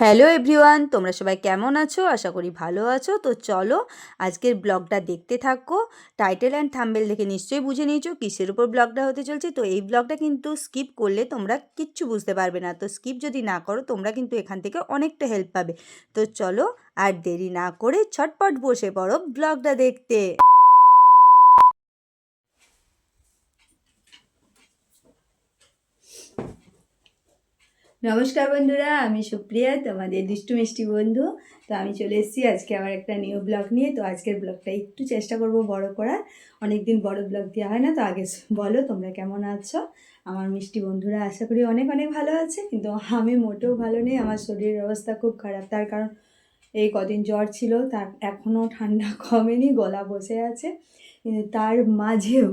Hello everyone তোমরা সবাই কেমন আছো? আশা করি ভালো আছো। তো চলো আজকের ব্লগটা দেখতে থাকো। টাইটেল অ্যান্ড থাম্বেল দেখে নিশ্চয়ই বুঝে নিয়েছো কিসের উপর ব্লগটা হতে চলছে। তো এই ব্লগটা কিন্তু স্কিপ করলে তোমরা কিচ্ছু বুঝতে পারবে না। তো স্কিপ যদি না করো, তোমরা কিন্তু এখান থেকে অনেকটা হেল্প পাবে। তো চলো আর দেরি না করে ছটপট বসে পড়ো ব্লগটা দেখতে। নমস্কার বন্ধুরা, আমি সুপ্রিয়া, তোমাদের দুষ্টু মিষ্টি বন্ধু। তো আমি চলে এসেছি আজকে আবার একটা নিউ ব্লগ নিয়ে। তো আজকের ব্লগটা একটু চেষ্টা করব বড় করার। অনেক দিন বড় ব্লগ দেওয়া হয় না, তো আগে বলো তোমরা কেমন আছো? আমার মিষ্টি বন্ধুরা আশা করি অনেক অনেক ভালো আছে, কিন্তু আমি মোটেও ভালো নেই। আমার শরীরের অবস্থা খুব খারাপ। তার কারণ এই কদিন জ্বর ছিল, তার এখনও ঠান্ডা কমেনি, গলা বসে আছে। তার মাঝেও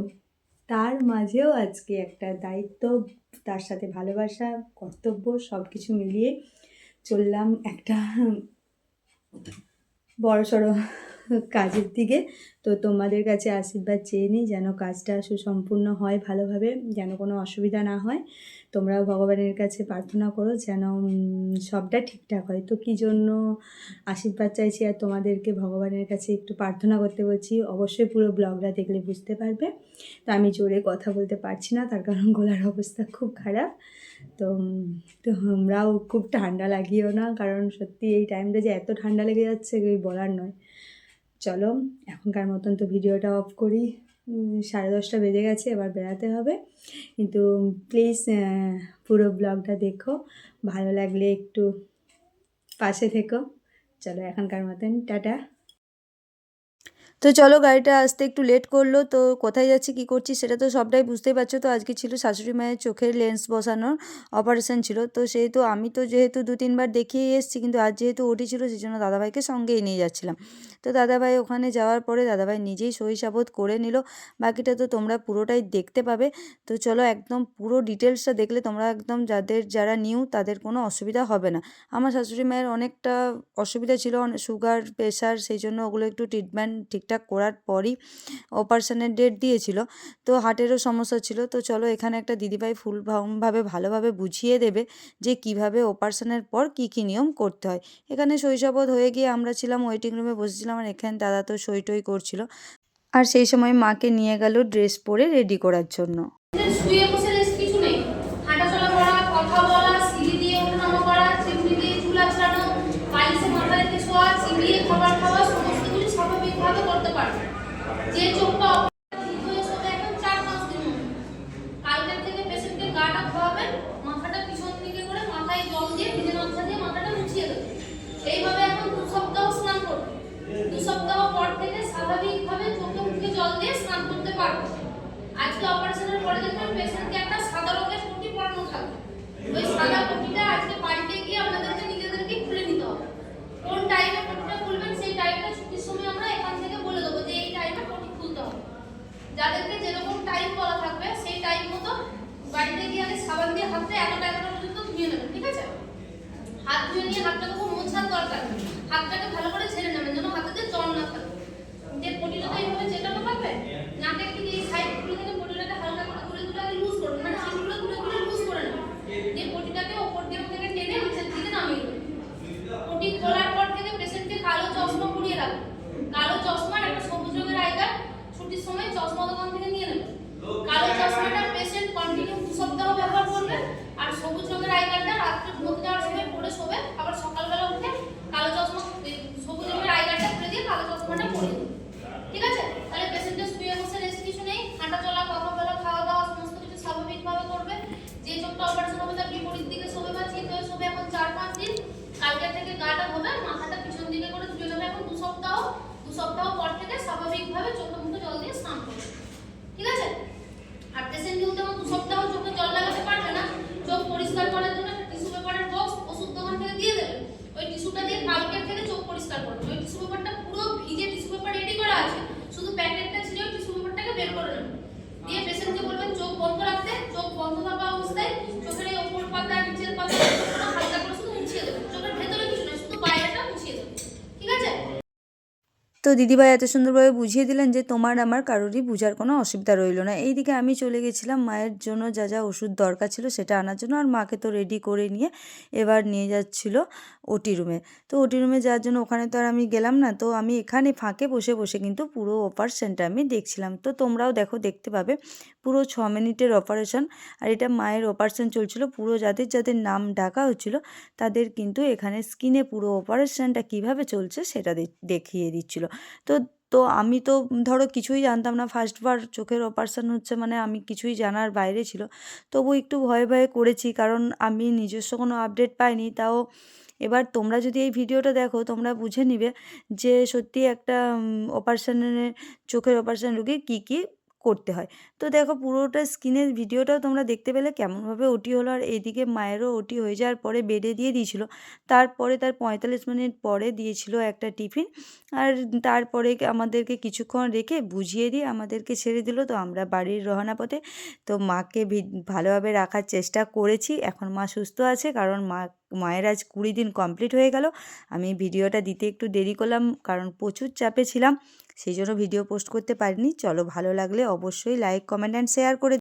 তার মাঝেও আজকে একটা দায়িত্ব, তার সাথে ভালোবাসা, কর্তব্য সব কিছু মিলিয়ে চললাম একটা বড় সড়ো কাজের দিকে। তো তোমাদের কাছে আশীর্বাদ চেয়ে নিই যেন কাজটা সুসম্পূর্ণ হয় ভালোভাবে, যেন কোনো অসুবিধা না হয়। তোমরাও ভগবানের কাছে প্রার্থনা করো যেন সবটা ঠিকঠাক হয়। তো কী জন্য আশীর্বাদ চাইছি আর তোমাদেরকে ভগবানের কাছে একটু প্রার্থনা করতে বলছি, অবশ্যই পুরো ব্লগটা দেখলে বুঝতে পারবে। তো আমি জোরে কথা বলতে পারছি না, তার কারণ গলার অবস্থা খুব খারাপ। তো তোমরাও খুব ঠান্ডা লাগিও না, কারণ সত্যি এই টাইমটা যে এত ঠান্ডা লেগে যাচ্ছে বলার নয়। চলো, এখনকার মতন তো ভিডিওটা অফ করি। সাড়ে দশটা বেজে গেছে, এবার বেড়াতে হবে। কিন্তু প্লিজ পুরো ব্লগটা দেখো। ভালো লাগলে একটু পাশে থেকো। চলো, এখনকার মতন, টাটা। তো চলো গাড়িটা আসতে একটু লেট করল, তো কোথায় যাচ্ছি, কি করছি সেটা তো সবটাই বুঝতেই পারছ। তো আজকে ছিল শাশুড়ি মায়ের চোখের লেন্স বসানোর অপারেশন ছিল। তো সেহেতু আমি তো যেহেতু দু তিনবার দেখিয়ে এসেছি, কিন্তু আজ যেহেতু ওটি ছিল সেই জন্য দাদাভাইকে সঙ্গেই নিয়ে যাচ্ছিলাম। তো দাদাভাই ওখানে যাওয়ার পরে দাদাভাই নিজেই সই সাবত করে নিল। বাকিটা তো তোমরা পুরোটাই দেখতে পাবে। তো চলো একদম পুরো ডিটেলসটা দেখলে তোমরা একদম যাদের যারা নিউ তাদের কোনো অসুবিধা হবে না। আমার শাশুড়ি মায়ের অনেকটা অসুবিধা ছিল সুগার প্রেশার সেই জন্য ওগুলো একটু ট্রিটমেন্ট ঠিকঠাক করার পরই অপারেশনের ডেট দিয়েছিল। তো হার্টেরও সমস্যা ছিল। তো চলো এখানে একটা দিদিভাই ফুল ভাবে ভালোভাবে বুঝিয়ে দেবে যে কীভাবে অপারেশনের পর কি কি নিয়ম করতে হয়। এখানে শৈশবত হয়ে গিয়ে আমরা ছিলাম ওয়েটিং রুমে বসেছিলাম আর এখানে দাদা তো সই টই করছিল। আর সেই সময় মাকে নিয়ে গেল ড্রেস পরে রেডি করার জন্য। শুয়ে বসে রেস্ট কিছু নেই হাঁটাচলা করা কথা বলা সিঁড়ি দিয়ে ওঠানামা করা চিমনি দিয়ে চুল আঁচড়ানো বালিশে মাথা রেখে শোয়া চিবিয়ে খাবার খাওয়া সমস্ত কিছু স্বাভাবিকভাবে করতে পারবে যে চোখটা ঠিক হয়ে শোবে এখন চার পাঁচ দিন মতো। কালকের থেকে পেশেন্টকে গাটা খাওয়াবেন মাথাটা পিছন দিকে করে মাথায় জল দিয়ে ভিজে মাথা দিয়ে মাথাটা মুছিয়ে দেবেন এইভাবে এখন দু সপ্তাহ স্নান করবে দু সপ্তাহ পর থেকে স্বাভাবিকভাবে চোখে মুখে জল দিয়ে স্নান করতে পারবে আজকে অপারেশনের পরে দেখবেন পেশেন্টকে একটা সাদা রঙের পট্টি পরানো থাকবে ওই সাদা পট্টিটা আজকে বাড়িতে গিয়ে আপনাদেরকে নিজেদেরকে খুলে নিতে হবে কোন টাইমে পট্টিটা খুলবেন সেই টাইমটা ছুটির সময় আমরা এখান থেকে বলে দেবো যে এই টাইমে পট্টি খুলতে হবে যাদেরকে যেরকম টাইম বলা থাকবে সেই টাইম মতো বাড়িতে গিয়ে আগে সাবান দিয়ে হাতটা এতটা এতটা পর্যন্ত ধুয়ে নেবেন ঠিক আছে হাত ধুয়ে নিয়ে হাতটাকে খুব মোছার দরকার নেই। হাতটাকে ভালো করে ছেড়ে নেবেন যেন হাতে জল না থাকে। যে পটিটা তো এইভাবে চেটানো থাকবে নাকের দিকে এই সাইডগুলো থেকে পটিটাকে হালকা করে তুলে তুলে আগে লুজ করুন মানে সেগুলো তুলে তুলে লুজ করে নেবেন। দিয়ে পটিটাকে ওপর দিয়ে থেকে টেনে নিচের দিকে নামিয়ে দেবেন পটি খোলার পর থেকে পেশেন্টকে কালো চশমা পরিয়ে রাখবেন কালো চশমার একটা সবুজ রঙের আই কার্ড ছুটির সময় চশমা দোকান থেকে নিয়ে নেবেন কালো চশমাটা পেশেন্ট কন্টিনিউ দু সপ্তাহ ব্যবহার আর সবুজ রঙের আই কার্ডটা রাত্রে ঘুমোতে যাওয়ার সময় পরে শোবে। আবার সকালবেলা উঠে কালো চশমা সবুজ রঙের আই কার্ডটা খুলে দিয়ে কালো চশমাটা পরে ঠিক আছে? তাহলে পেশেন্টের শুয়ে বসে রেস্ট কিছু নেই। হাঁটা চলা, কথা বলা, খাওয়া দাওয়া, সমস্ত কিছু স্বাভাবিকভাবে করবে। যে চোখটা অপারেশন হবে তার বিপরীত দিকে শোবে বা চিন্তা হয়ে শোবে এখন চার পাঁচ দিন। কালকে থেকে গাটা ধোবে, মাথাটা পিছন দিকে করে ধুয়ে নেবে এখন দু সপ্তাহ। দু সপ্তাহ পর থেকে স্বাভাবিকভাবে চোখে মুখে জল দিয়ে স্নান করবে। ঠিক আছে? আর পেশেন্ট আমার দু সপ্তাহ চোখে জল লাগাতে Amen. তো দিদিভাই এত সুন্দরভাবে বুঝিয়ে দিলেন যে তোমার আমার কারোরই বোঝার কোনো অসুবিধা রইল না। এইদিকে আমি চলে গেছিলাম, মায়ের জন্য যা যা ওষুধ দরকার ছিল সেটা আনার জন্য আর মাকে তো রেডি করে নিয়ে এবার নিয়ে যাচ্ছিল ওটি রুমে তো ওটি রুমে যাওয়ার জন্য ওখানে তো আর আমি গেলাম না, তো আমি এখানে ফাঁকে বসে বসে কিন্তু পুরো অপারেশনটা আমি দেখছিলাম। তো তোমরাও দেখো, দেখতে পাবে পুরো ছ মিনিটের অপারেশন আর এটা মায়ের অপারেশন চলছিল, পুরো যাদের যাদের নাম ডাকা হচ্ছিল তাদের কিন্তু এখানে স্কিনে পুরো অপারেশনটা কীভাবে চলছে সেটা দেখিয়ে দিচ্ছিল। তো তো আমি তো ধরো কিছুই জানতাম না। ফার্স্টবার চোখের অপারেশন হচ্ছে মানে আমি কিছুই জানার বাইরে ছিল। তবু একটু ভয়ে ভয়ে করেছি কারণ আমি নিজস্ব কোনো আপডেট পাইনি। তাও এবার তোমরা যদি এই ভিডিওটা দেখো, তোমরা বুঝে নিবে যে সত্যি একটা অপারেশনের চোখের অপারেশান রোগী কী কী করতে হয়। তো দেখো পুরোটা স্কিনের ভিডিওটাও তোমরা দেখতে পেলে কেমনভাবে ওটি হলো আর এইদিকে মায়েরও ওটি হয়ে যাওয়ার পরে বেডে দিয়ে দিয়েছিল। তারপরে তার পঁয়তাল্লিশ মিনিট পরে দিয়েছিল একটা টিফিন। আর তারপরে আমাদেরকে কিছুক্ষণ রেখে বুঝিয়ে দিয়ে আমাদেরকে ছেড়ে দিল। তো আমরা বাড়ির রওনা পথে। তো মাকে ভালোভাবে রাখার চেষ্টা করেছি। এখন মা সুস্থ আছে কারণ মা মায়ের আজ কুড়ি দিন কমপ্লিট হয়ে গেল। আমি ভিডিওটা দিতে একটু দেরি করলাম, কারণ প্রচুর চাপে ছিলাম, সেই জন্য ভিডিও পোস্ট করতে পারিনি। চলো ভালো লাগলে অবশ্যই লাইক, কমেন্ট অ্যান্ড শেয়ার করে